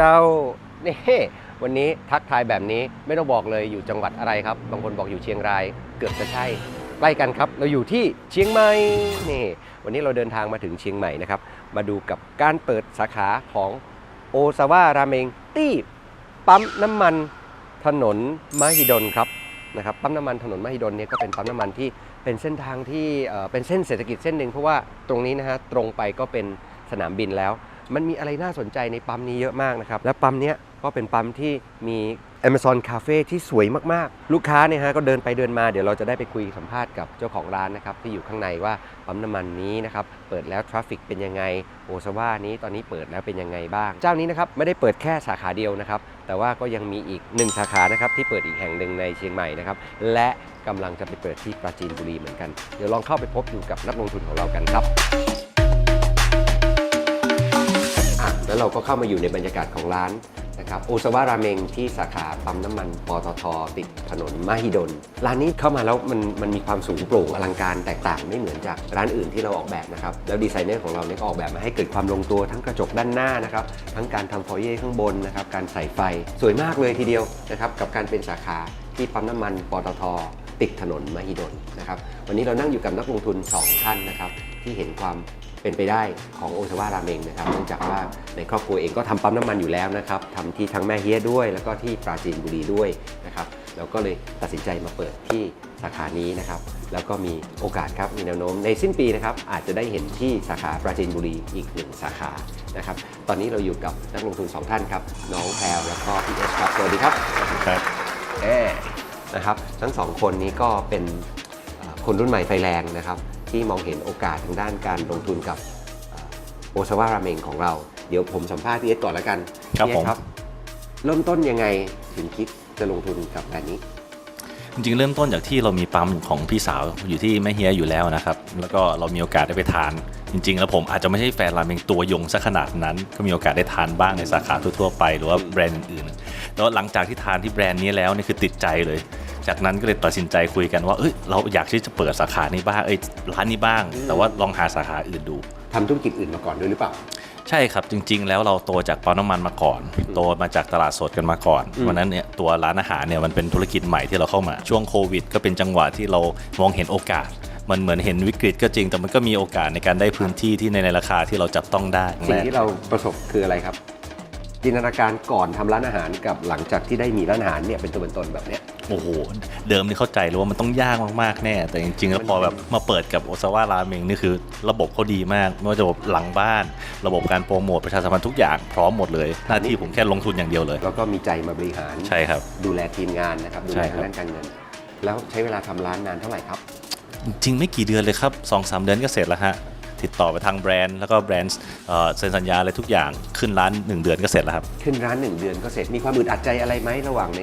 เจ้านี่วันนี้ทักทายแบบนี้ไม่ต้องบอกเลยอยู่จังหวัดอะไรครับ บางคนบอกอยู่เชียงรายเกือบจะใช่ใกล้กันครับ เราอยู่ที่เชียงใหม่นี่วันนี้เราเดินทางมาถึงเชียงใหม่นะครับ มาดูกับการเปิดสาขาของโอซาวาราเมงที่ปั๊มน้ำมันถนนมหิดลครับนะครับปั๊มน้ำมันถนนมหิดลเนี่ยก็เป็นปั๊มน้ำมันที่เป็นเส้นทางที่เป็นเส้นเศรษฐกิจเส้นหนึ่งเพราะว่าตรงนี้นะฮะตรงไปก็เป็นสนามบินแล้ว มันมีอะไรน่าสนใจในปั๊มนี้เยอะมากนะครับ และปั๊มนี้ก็เป็นปั๊มที่มี Amazon Cafe ที่สวยมากๆ ลูกค้าเนี่ยฮะก็เดินไปเดินมาเดี๋ยวเราจะได้ไปคุยสัมภาษณ์กับเจ้าของร้านนะครับที่อยู่ข้างในว่าปั๊มน้ำมันนี้นะครับเปิดแล้วทราฟฟิกเป็นยังไงโอซาว่านี้ตอนนี้เปิดแล้วเป็นยังไงบ้าง เจ้านี้นะครับไม่ได้เปิดแค่สาขาเดียวนะครับแต่ว่าก็ยังมีอีกหนึ่งสาขานะครับที่เปิดอีกแห่งหนึ่งในเชียงใหม่นะครับและกำลังจะไปเปิดที่ปราจีนบุรีเหมือนกัน เดี๋ยวลองเข้าไปพบอยู่กับนักลงทุนของเรากันครับ แล้วเราก็เข้ามาอยู่ในบรรยากาศของร้านนะครับโอซาวาราเมงที่สาขาปั๊มน้ำมันปตทติดถนนมหิดล ร้านนี้เข้ามาแล้วมันมันมีความสูงโปร่งอลังการแตกต่างไม่เหมือนจากร้านอื่นที่เราออกแบบนะครับ แล้วดีไซเนอร์ของเราเนี่ยก็ออกแบบมาให้เกิดความลงตัวทั้งกระจกด้านหน้านะครับ ทั้งการทำฟอยเย่ข้างบนนะครับ การใส่ไฟสวยมากเลยทีเดียวนะครับกับการเป็นสาขาที่ปั๊มน้ำมันปตทติดถนนมหิดลนะครับวันนี้เรานั่งอยู่กับนักลงทุน 2 ท่านนะครับที่เห็นความ เป็นไปได้ของโอซาวาราเมงนะครับเนื่องจากว่าในครอบครัวเองก็ทำปั๊มน้ำมันอยู่แล้วนะครับทำที่ทั้งแม่เฮียด้วย แล้วก็ที่ปราจีนบุรีด้วยนะครับเราก็เลยตัดสินใจมาเปิดที่สาขานี้นะครับแล้วก็มีโอกาสครับมีแนวโน้มในสิ้นปีนะครับอาจจะได้เห็นที่สาขาปราจีนบุรีอีกหนึ่งสาขานะครับตอนนี้เราอยู่กับนักลงทุนสองท่านครับน้องแพรวแล้วก็พี่เอสครับสวัสดีครับครับแอ่นะครับทั้งสองคนนี้ก็เป็นเอ่อคนรุ่นใหม่ไฟแรงนะครับ ที่มองเห็นโอกาสทางด้านการลงทุนกับโอซาวาราเมงของเรา เดี๋ยวผมสัมภาษณ์พี่เอสก่อนแล้วกันครับพี่เอสผมครับ เริ่มต้นยังไงถึงคิดจะลงทุนกับแบรนด์นี้ จริงๆ เริ่มต้นจากที่เรามีปั๊มของพี่สาวอยู่ที่แม่เฮียอยู่แล้วนะครับ แล้วก็เรามีโอกาสได้ไปทาน จริง ๆ แล้วผมอาจจะไม่ใช่แฟนราเมงตัวยงซะขนาดนั้น ก็มีโอกาสได้ทานบ้างในสาขาทั่วๆไป หรือว่าแบรนด์อื่นๆแล้วหลังจากที่ทานที่แบรนด์นี้แล้วเนี่ยคือติดใจเลย จากนั้นก็เลยตัดสินใจคุยกันว่าเอ้ยเราอยากที่จะเปิดสาขานี้บ้างเอ้ยร้านนี้บ้าง แต่ว่าลองหาสาขาอื่นดู ทำธุรกิจอื่นมาก่อนด้วยหรือเปล่า ใช่ครับจริง ๆ แล้วเราโตจากปั๊มน้ำมันมาก่อน โตมาจากตลาดสดกันมาก่อนอืมวันนั้นเนี่ยตัวร้านอาหารเนี่ยมันเป็นธุรกิจใหม่ที่เราเข้ามาช่วงโควิด ก็เป็นจังหวะที่เรามองเห็นโอกาส มันเหมือนเห็นวิกฤตก็จริง แต่มันก็มีโอกาสในการได้พื้นที่ที่ในในราคาที่เราจับต้องได้สิ่งที่เราประสบคืออะไรครับ จินตนาการก่อนทำร้านอาหารกับหลังจากที่ได้มีร้านอาหารเนี่ยเป็นตัวเป็นตนแบบเนี้ย โอ้โห เดิมนี่เข้าใจเลยว่ามันต้องยากมากๆแน่ แต่จริงๆแล้วพอแบบมาเปิดกับโอซาวาราเมงนี่คือระบบเขาดีมาก ไม่ว่าจะระบบหลังบ้าน ระบบการโปรโมทประชาสัมพันธ์ทุกอย่างพร้อมหมดเลย หน้าที่ผมแค่ลงทุนอย่างเดียวเลย แล้วก็มีใจมาบริหารใช่ครับ ดูแลทีมงานนะครับดูใช่แลครับทางด้านการเงิน แล้วใช้เวลาทำร้านนานเท่าไหร่ครับ จริงๆไม่กี่เดือนเลยครับ2อสเดือนก็เสร็จแล้วฮะติดต่อไปทางแบรนด์แล้วก็แบรนด์เอ่อเซ็นสัญญาอะไรทุกอย่างขึ้นร้าน 1 เดือนก็เสร็จแล้วครับ ขึ้นร้าน1เดือนก็เสร็จมีความอึดอัดใจอะไรไหมระหว่างใน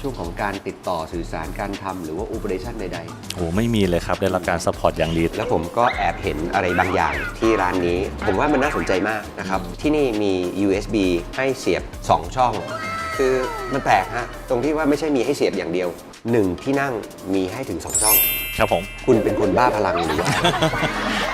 ช่วงของการติดต่อสื่อสารการทำหรือว่า o p e r a t i o n ใด โอ้ไม่มีเลยครับ ได้รับการซัพพอร์ตอย่างดี ๆ แล้วผมก็แอบเห็นอะไรบางอย่างที่ร้านนี้ ผมว่ามันน่าสนใจมากนะครับ ที่นี่มี USB ให้เสียบ 2 ช่อง คือมันแปลกฮะ ตรงที่ว่าไม่ใช่มีให้เสียบอย่างเดียว 1 ที่นั่งมีให้ถึง 2 ช่อง ครับผม คุณเป็นคนบ้าพลังหรือว่า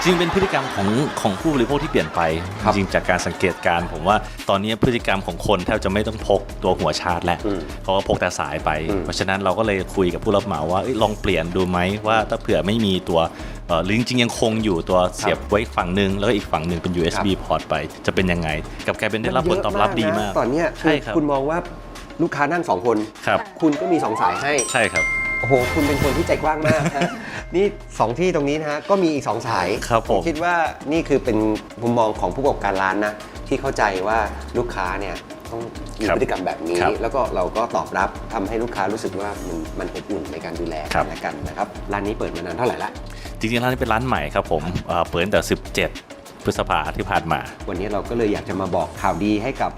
จริงเป็นพฤติกรรมของของผู้บริโภคที่เปลี่ยนไป ครับ จริงๆจากการสังเกตการณ์ผมว่าตอนนี้พฤติกรรมของคนแทบจะไม่ต้องพกตัวหัวชาร์จแล้วอืม เพราะว่าพกแต่สายไปอืมเพราะฉะนั้นเราก็เลยคุยกับผู้รับเหมาว่าเอ้ยลองเปลี่ยนดูไหมว่าถ้าเผื่อไม่มีตัวเอ่อหรือจริงๆยังคงอยู่ตัวเสียบไว้อีกฝั่งหนึ่งแล้วก็อีกฝั่งหนึ่งเป็น USB พอร์ตไป จะเป็นยังไงกลับกลายเป็นได้รับผลตอบรับดีมาก ตอนเนี้ยใช่ครับ คุณมองว่าลูกค้านั่งสองคน ครับ คุณก็มีสองสายให้ ใช่ครับ โอ้โหคุณเป็นคนที่ใจกว้างมากฮะ นี่สองที่ตรงนี้นะฮะก็มีอีกสองสายครับผม คิดว่านี่คือเป็นมุมมองของผู้ประกอบการร้านนะ ที่เข้าใจว่าลูกค้าเนี่ยต้องมีพฤติกรรมแบบนี้ ครับแล้วก็เราก็ตอบรับทำให้ลูกค้ารู้สึกว่ามันมันอบอุ่นในการดูแลครับ กันและกันนะครับร้านนี้เปิดมานานเท่าไหร่ละ จริงๆร้านนี้เป็นร้านใหม่ครับผมเอ่อเปิดตั้งแต่ 17 พฤษภาที่ผ่านมา วันนี้เราก็เลยอยากจะมาบอกข่าวดีให้กับ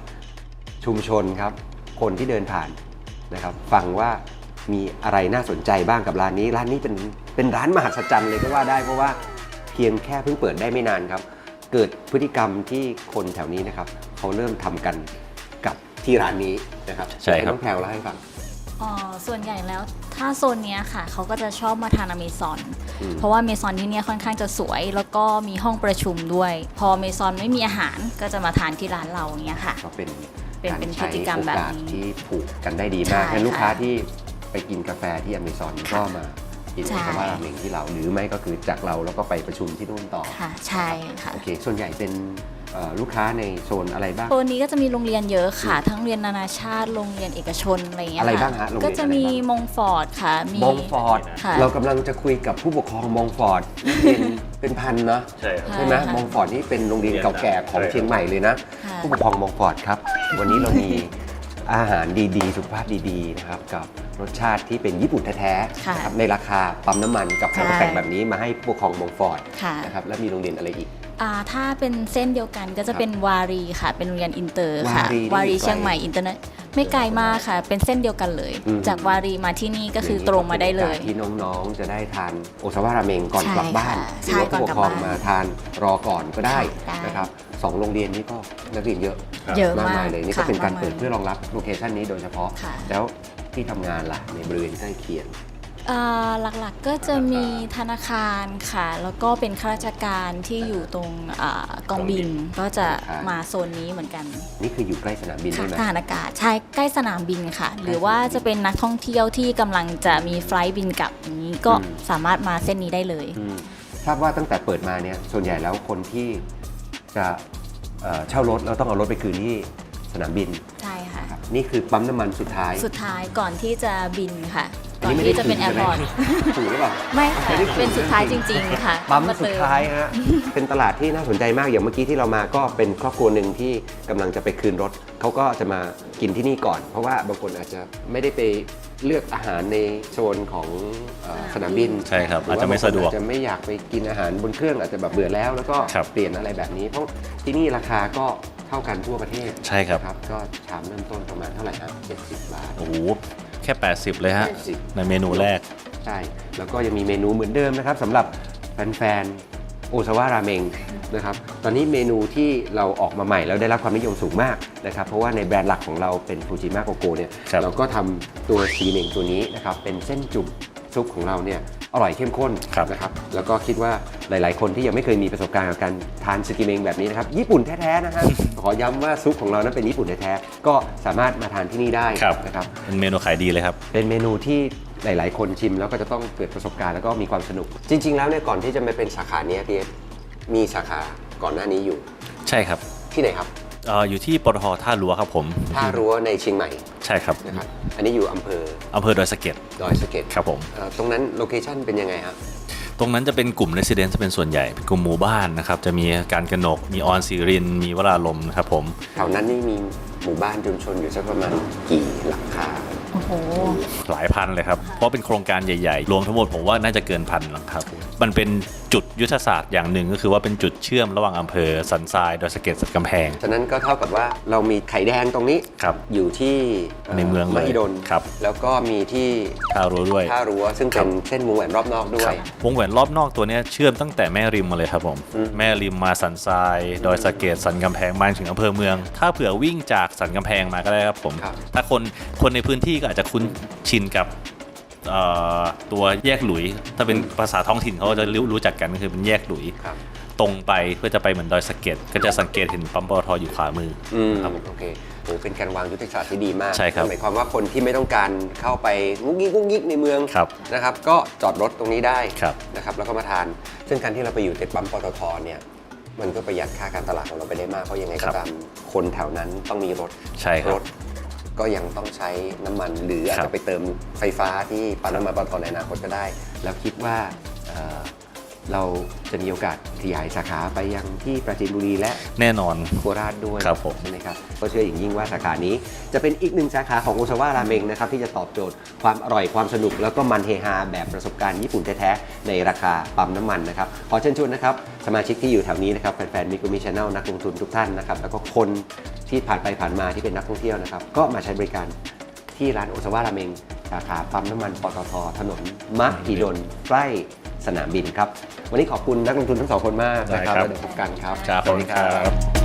ชุมชนครับ คนที่เดินผ่านนะครับ ฟังว่า มีอะไรน่าสนใจบ้างกับร้านนี้ ร้านนี้เป็นเป็นร้านมหัศจรรย์เลยก็ว่าได้เพราะว่าเพียงแค่เพิ่งเปิดได้ไม่นานครับ เกิดพฤติกรรมที่คนแถวนี้นะครับเขาเริ่มทำกันกับที่ร้านนี้นะครับใช่ครับน้องแพรวเล่าให้ฟังเอ่อส่วนใหญ่แล้วถ้าโซนเนี้ยค่ะ เขาก็จะชอบมาทานอเมซอน อืม เพราะว่าเมซอนที่เนี่ยค่อนข้างจะสวย แล้วก็มีห้องประชุมด้วย พอเมซอนไม่มีอาหารก็จะมาทานที่ร้านเราเนี้ยค่ะ ก็เป็นเป็นการเป็นพใช้ฤติกรรมโอแบบกาสนี้ที่ผูกกันได้ดีมากใช่งั้นลูกค้าค่ะ ที่ ไปกินกาแฟที่อเมซอนก็มากินใช่โอซาวาราเมงที่เรา หรือไม่ก็คือจากเราแล้วก็ไปประชุมที่นู่นต่อค่ะใช่ค่ะ โอเค ส่วนใหญ่เป็นเอ่อลูกค้าในโซนอะไรบ้าง โซนนี้ก็จะมีโรงเรียนเยอะค่ะ ทั้งเรียนนานาชาติ โรงเรียนเอกชนอะไรอย่างเงี้ยอะไรค่บ้างฮะโรงเรียนก็จะมีอะไรบ้างมงฟอร์ดค่ะ มี มองฟอร์ด ค่ะเรากำลังจะคุยกับผู้ปกครองมองฟอร์ด เป็นเป็นพันเนาะใช่ครับ ใช่ไหมค่ะ มองฟอร์ดนี่เป็นโรงเรียนเก่าแก่ของใช่ครับเชียงใหม่เลยนะ ค่ะ ผู้ปกครองมองฟอร์ดครับ วันนี้เรามีอาหารดีๆ สุขภาพดีๆนะครับกับ รสชาติที่เป็นญี่ปุ่นแท้ค่ะๆนะครับในราคาปั๊มน้ำมันกับการใช่แต่งแบบนี้มาให้ผู้ปกครองมองฟอร์ดค่ะนะครับแล้วมีโรงเรียนอะไรอีกอ่าถ้าเป็นเส้นเดียวกันก็จะเป็นวารีค่ะ เป็นโรงเรียนอินเตอร์ค่ะ วารีนี่วารีอยู่ไกลเชียงใหม่อินเตอร์เนไม่ไกลมากค่ะ เป็นเส้นเดียวกันเลยอืมจากวารีมาที่นี่ก็คือตรงมาได้เลยป็นโอกสที่น้องๆจะได้ทานโอซาวาราเมงก่อนใช่กลับบ้านค่ะหรือว่าใช่ก่อนผู้ปกลักบครองบ้านมาทานรอก่อนก็ได้ได้นะครับสองโรงเรียนนี้ก็นักเรียนเยอะเยอะมากมากมายเลยนี่ก็ค่ะเป็นการมเปิดเพื่อรองรับโลเคชันนี้โดยเฉพาะค่ะแล้ว ที่ทำงานล่ะในบริเวณใกล้เคียง อ่าหลักๆก็จะมีธนาคารค่ะ แล้วก็เป็นข้าราชการที่อยู่ตรงอากองบินก็จะครับมาโซนนี้เหมือนกันนี่คืออยู่ใกล้สนามบินค่ะใช่ไหมทหารอากาศใช่ใกล้สนามบินค่ะ หรือว่าจะเป็นนักท่องเที่ยวที่กำลังจะมีไฟลท์บินกลับอย่างนี้ก็สามารถมาเส้นนี้ได้เลย อืมทราบว่าตั้งแต่เปิดมาเนี่ยส่วนใหญ่แล้วคนที่จะเอ่อเช่ารถแล้วต้องเอารถไปคืนที่สนามบินใช่ค่ะครับ นี่คือปั๊มน้ำมันสุดท้าย สุดท้ายก่อนที่จะบินค่ะอัก่อนไม่ที่ได้จะเป็นแอคืร์พอร์ตใช่ไหมถูกหรือเปล่า ไม่ค่ะไม่ได้คืนเป็นสุดท้ายจริง ๆ ค่ะปั๊มมาสุเติดท้ายฮะ เป็นตลาดที่น่าสนใจมากอย่างเมื่อกี้ที่เรามาก็เป็นครอบครัวหนึ่งที่กำลังจะไปคืนรถ เขาก็จะมากินที่นี่ก่อน เพราะว่าบางคนอาจจะไม่ได้ไปเลือกอาหารในโซนของเอ่อสนามบินใช่ครับหรือาจจะไม่สะดวกอาจจะไม่อยากไปกินอาหารบนเครื่องอาจจะแบบเบื่อแล้วแล้วก็ครับเปลี่ยนอะไรแบบนี้ เพราะที่นี่ราคาก็ เท่ากันทั่วประเทศใช่ครับนะก็ชามเริ่มต้นประมาณเท่าไหร่ครับ70 บาท โอ้โหแค่ 80 เลยฮะ 80 ในเมนูแรก ใช่ แล้วก็ยังมีเมนูเหมือนเดิมนะครับสำหรับแฟนๆโอซาวาราเมงนะครับ ตอนนี้เมนูที่เราออกมาใหม่แล้วได้รับความนิยมสูงมากนะครับ เพราะว่าในแบรนด์หลักของเราเป็นฟูจิม a โกโกเนี่ย ครับ เราก็ทำตัวซีเมงตัวนี้นะครับเป็นเส้นจุ่ม ซุปของเราเนี่ยอร่อยเข้มข้นครับนะครับแล้วก็คิดว่าหลาย ๆ คนที่ยังไม่เคยมีประสบการณ์กับการทานสกิเมงแบบนี้นะครับญี่ปุ่นแท้ ๆ นะฮะขอย้ำว่าซุปของเรานั้นเป็นญี่ปุ่นแท้ ๆ ก็สามารถมาทานที่นี่ได้ครับนะครับเป็นเมนูขายดีเลยครับ เป็นเมนูที่หลาย ๆ คนชิมแล้วก็จะต้องเกิดประสบการณ์แล้วก็มีความสนุก จริง ๆ แล้วเนี่ยก่อนที่จะมาเป็นสาขาเนี้ยพี่เอสมีสาขาก่อนหน้านี้อยู่ ใช่ครับที่ไหนครับ เอ่ออยู่ที่ปตทท่ารั้วครับผมท่ารั้วในเชียงใหม่ใช่ครับนะครับอันนี้อยู่อำเภออำเภอดอยสะเก็ดดอยสะเก็ดครับผม เอ่อตรงนั้นโลเคชั่นเป็นยังไงครับ ตรงนั้นจะเป็นกลุ่ม Residence เป็นส่วนใหญ่เป็นกลุ่มหมู่บ้านนะครับ จะมีการกนก มีออนซีริน มีวราลมนะครับผม แถวนั้นนี่มีหมู่บ้านชุมชนอยู่สักประมาณกี่หลังคาโอ้โห หลายพันเลยครับ เพราะเป็นโครงการใหญ่ๆ รวมทั้งหมดผมว่าน่าจะเกินพันหลังครับ มันเป็นจุดยุทธศาสตร์อย่างหนึ่งก็คือว่าเป็นจุดเชื่อมระหว่างอำเภอสันทรายดอยสะเก็ดสันกำแพง ฉะนั้นก็เท่ากับว่าเรามีไข่แดงตรงนี้ ครับ อยู่ที่ในเมืองเลยมหิดลครับ แล้วก็มีที่ท่ารั้วด้วย ท่ารั้วซึ่งเป็นเส้นวงแหวนรอบนอกด้ควรัย บวงแหวนรอบนอกตัวเนี้ยเชื่อมตั้งแต่แม่ริมมาเลยครับผม อืม แม่ริมมาสันทราย ดอยสะเก็ดสันกำแพงมาถึงอำเภอเมือง ถ้าเผื่อวิ่งจากสันกำแพงมาก็ได้ครับผม ครับถ้าคนคนในพื้นที่ก็อาจจะคุ้นชินกับเอ่อ ตัวแยกหลุย ถ้าเป็นภาษาท้องถิ่นเขาจะรู้รู้จักกันก็คือเป็นแยกหลุยครับตรงไปเพื่อจะไปเหมือนดอยสะเก็ดก็จะสังเกตเห็นปั๊มปตทอยู่ขวามืออืมครับโอเคโหเป็นการวางยุทธศาสตร์ที่ดีมากใช่ครับหมายความว่าคนที่ไม่ต้องการเข้าไปงุกงิกงุกงิกในเมืองครับนะครับ ก็จอดรถตรงนี้ได้ครับนะครับ แล้วก็มาทาน ซึ่งการที่เราไปอยู่ในปั๊มปตทเนี่ยมันก็ประหยัดค่าการตลาดของเราไปได้มากเพราะยังไงคก็รับตามคนแถวนั้นต้องมีรถใช่ครรับถ ก็ยังต้องใช้น้ำมัน หรืออาจครัจะไปเติมไฟฟ้าที่ปั๊มน้ำมันปตทในอนาคตก็ได้ แล้วคิดว่าเอ่อ เราจะมีโอกาสขยายสาขาไปยังที่ปราจีนบุรีและแน่นอน โคราชด้วยครับผม ใช่ไหมครับก็เชื่ออย่างยิ่งว่าสาขานี้ จะเป็นอีกหนึ่งสาขาของโอซาวาราเมงนะครับที่จะตอบโจทย์ความอร่อยความสนุก แล้วก็มันเฮฮาแบบประสบการณ์ญี่ปุ่นแท้ๆในราคาปั๊มน้ำมันนะครับขอเชิญชวนนะครับสมาชิกที่อยู่แถวนี้นะครับแฟนๆมิกุมิชแนลนักลงทุนทุกท่านนะครับแล้วก็คนที่ผ่านไปผ่านมาที่เป็นนักท่องเที่ยวนะครับก็มาใช้บริการที่ร้านโอซาวาราเมงสาขาปั๊มน้ำมันปตทถนนมหิดลใกล้ส นามบินครับ วันนี้ขอบคุณนักลงทุนทั้งสองคนมากนะครับได้ครับ แล้วเดี๋ยวพบกันครับ ครับขอบคุณครับ